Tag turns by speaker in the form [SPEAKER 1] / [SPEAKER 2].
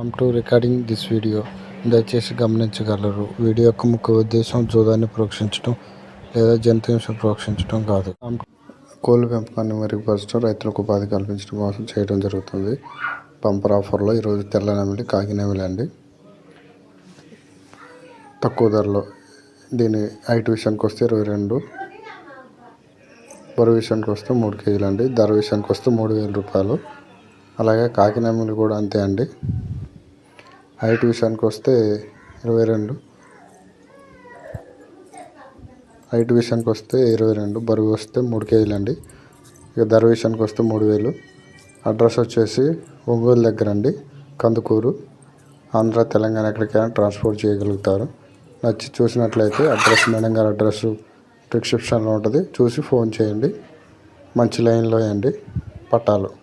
[SPEAKER 1] I'm to recording this video దయచేసి గమనించగలరు. Video యొక్క ముఖ్య ఉద్దేశం జూదాన్ని ప్రోక్షించడం లేదా జంతు ప్రోక్షించడం కాదు. కోళ్ళ పెంపకాన్ని మెరుగుపరచడం రైతులకు ఉపాధి కల్పించడం కోసం చేయడం జరుగుతుంది. బంపర్ ఆఫర్లో ఈరోజు తెల్ల నెమిలి కాకి అండి. తక్కువ ధరలో దీని హైట్ విషయానికి వస్తే ఇరవై రెండు బరువు విషయానికి వస్తే మూడు కేజీలు అండి. ధర విషయానికి వస్తే మూడు వేల రూపాయలు. అలాగే కాకి కూడా అంతే అండి. హైట్ విషయానికి వస్తే ఇరవై రెండు. హైట్ విషయానికి వస్తే ఇరవై రెండు. బరువు వస్తే మూడు కేజీలు అండి. ఇక ధర విషయానికి వస్తే మూడు వేలు. అడ్రస్ వచ్చేసి ఒంగోలు దగ్గర అండి కందుకూరు. ఆంధ్ర తెలంగాణ ఎక్కడికైనా ట్రాన్స్పోర్ట్ చేయగలుగుతారు. నచ్చి చూసినట్లయితే అడ్రస్ మేడం గారి అడ్రస్ డిస్క్రిప్షన్లో ఉంటుంది. చూసి ఫోన్ చేయండి. మంచి లైన్లో వేయండి. పట్టాలు.